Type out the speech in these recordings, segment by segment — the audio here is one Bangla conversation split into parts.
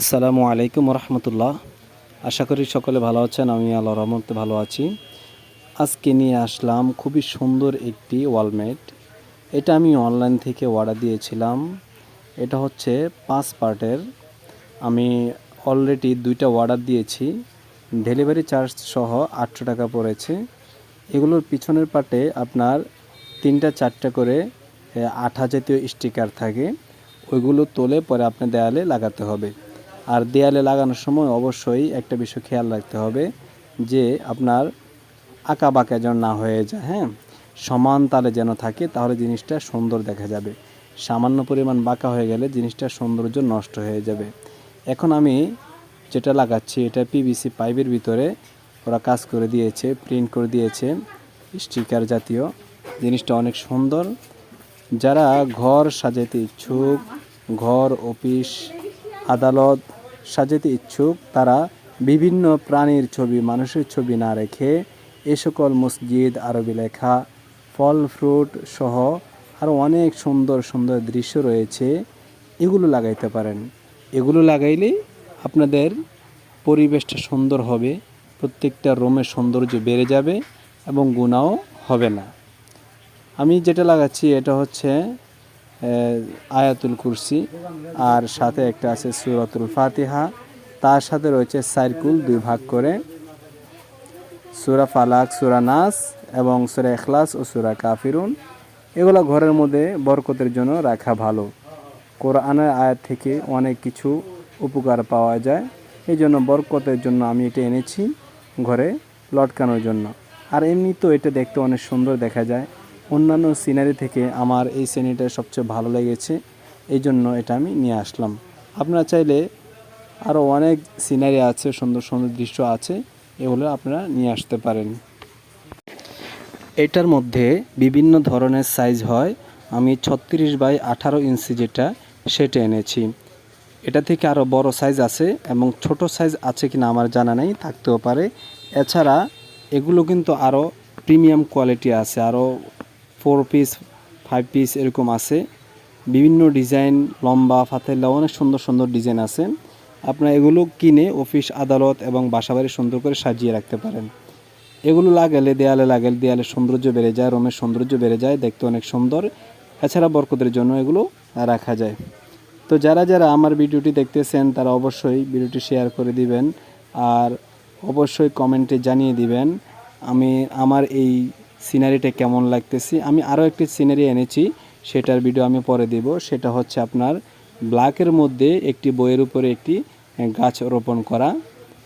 আসসালামু আলাইকুম রহমতুল্লাহ আশা করি সকলে ভালো আছেন, আমি আল্লাহ রহমতে ভালো আছি। আজকে নিয়ে আসলাম খুবই সুন্দর একটি ওয়ালমেট। এটা আমি অনলাইন থেকে অর্ডার দিয়েছিলাম। এটা হচ্ছে পাঁচ পার্টের। আমি অলরেডি দুইটা অর্ডার দিয়েছি। ডেলিভারি চার্জ সহ আটশো টাকা পড়েছে। এগুলোর পিছনের পার্টে আপনার তিনটা চারটা করে আঠা জাতীয় স্টিকার থাকে। ওইগুলো তোলে পরে আপনার দেয়ালে লাগাতে হবে। আর দেয়ালে লাগানোর সময় অবশ্যই একটা বিষয় খেয়াল রাখতে হবে যে আপনার আঁকা বাঁকা যেন না হয়ে যায় হ্যাঁ? সমান তালে যেন থাকে, তাহলে জিনিসটা সুন্দর দেখা যাবে। সামান্য পরিমাণ বাঁকা হয়ে গেলে জিনিসটার সৌন্দর্য নষ্ট হয়ে যাবে। এখন আমি যেটা লাগাচ্ছি, এটা পিভিসি পাইপের ভিতরে ওরা কাজ করে দিয়েছে প্রিন্ট করে দিয়েছে স্টিকার জাতীয়। জিনিসটা অনেক সুন্দর। যারা ঘর সাজাতে ইচ্ছুক, ঘর অফিস আদালত সাজাতে ইচ্ছুক, তারা বিভিন্ন প্রাণীর ছবি, মানুষের ছবি না রেখে এ সকল মসজিদ, আরবি লেখা, ফল, ফ্রুট সহ আরও অনেক সুন্দর সুন্দর দৃশ্য রয়েছে। এগুলো লাগাইতে পারেন। এগুলো লাগাইলেই আপনাদের পরিবেশটা সুন্দর হবে, প্রত্যেকটা রুমের সৌন্দর্য বেড়ে যাবে এবং গুণাও হবে না। আমি যেটা লাগাচ্ছি এটা হচ্ছে আয়াতুল কুরসি, আর সাথে একটা আছে সুরাতুল ফাতিহা। তার সাথে রয়েছে সাইকুল দুই ভাগ করে। সুরা ফালাক, সুরা নাস এবং সুরা এখলাস ও সুরা কাফিরুন। এগুলো ঘরের মধ্যে বরকতের জন্য রাখা ভালো। কোরআনের আয়াত থেকে অনেক কিছু উপকার পাওয়া যায়। এই জন্য বরকতের জন্য আমি এটা এনেছি ঘরে লটকানোর জন্য। আর এমনি তো এটা দেখতে অনেক সুন্দর দেখা যায়। অন্যান্য সিনারি থেকে আমার এই সিনারিটা সবচেয়ে ভালো লেগেছে, এই জন্য এটা আমি নিয়ে আসলাম। আপনারা চাইলে আরও অনেক সিনারি আছে, সুন্দর সুন্দর দৃশ্য আছে, এগুলো আপনারা নিয়ে আসতে পারেন। এটার মধ্যে বিভিন্ন ধরনের সাইজ হয়, আমি ছত্রিশ বাই আঠারো ইঞ্চি যেটা, সেটা এনেছি। এটা থেকে আরও বড় সাইজ আছে এবং ছোট সাইজ আছে কিনা আমার জানা নেই, থাকতেও পারে। এছাড়া এগুলো কিন্তু আরও প্রিমিয়াম কোয়ালিটি আছে আরও ফোর পিস ফাইভ পিস এরকম আছে। বিভিন্ন ডিজাইন লম্বা, ফাতেল্লা, অনেক সুন্দর সুন্দর ডিজাইন আছে। আপনারা এগুলো কিনে অফিস আদালত এবং বাসাবাড়ি সুন্দর করে সাজিয়ে রাখতে পারেন। এগুলো লাগালে দেয়ালে লাগালে দেয়ালে সৌন্দর্য বেড়ে যায়, রোমের সৌন্দর্য বেড়ে যায়, দেখতে অনেক সুন্দর। এছাড়া বরকতের জন্য এগুলো রাখা যায়। তো যারা যারা আমার ভিডিওটি দেখতেছেন, তারা অবশ্যই ভিডিওটি শেয়ার করে দিবেন। আর অবশ্যই কমেন্টে জানিয়ে দিবেন, আমি আমার এই সিনারিটা কেমন লাগতেছি? আমি আরও একটি সিনারি এনেছি, সেটার ভিডিও আমি পরে দেব। সেটা হচ্ছে আপনার ব্ল্যাকের মধ্যে একটি বইয়ের উপরে একটি গাছ রোপণ করা।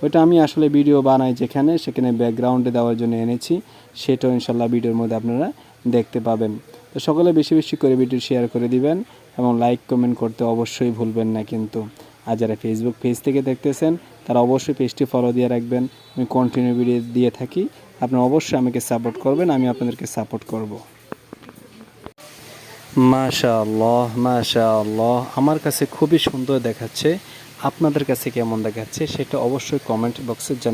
ওইটা আমি আসলে ভিডিও বানাই যেখানে, সেখানে ব্যাকগ্রাউন্ডে দেওয়ার জন্য এনেছি। সেটাও ইনশাল্লাহ ভিডিওর মধ্যে আপনারা দেখতে পাবেন। তো সকলে বেশি বেশি করে ভিডিও শেয়ার করে দিবেন এবং লাইক কমেন্ট করতে অবশ্যই ভুলবেন না কিন্তু। আর যারা ফেসবুক পেজ থেকে দেখতেছেন তারা অবশ্যই পেজটি ফলো দিয়ে রাখবেন। আমি কন্টিনিউ ভিডিও দিয়ে থাকি। আপনারা অবশ্যই আমাকে সাপোর্ট করবেন, আমি আপনাদেরকে সাপোর্ট করব। মাশাআল্লাহ মাশাআল্লাহ। মাশা আল্লাহ আমার কাছে খুবই সুন্দর দেখাচ্ছে। আপনাদের কাছে কেমন দেখাচ্ছে সেটা অবশ্যই কমেন্ট বক্সে জান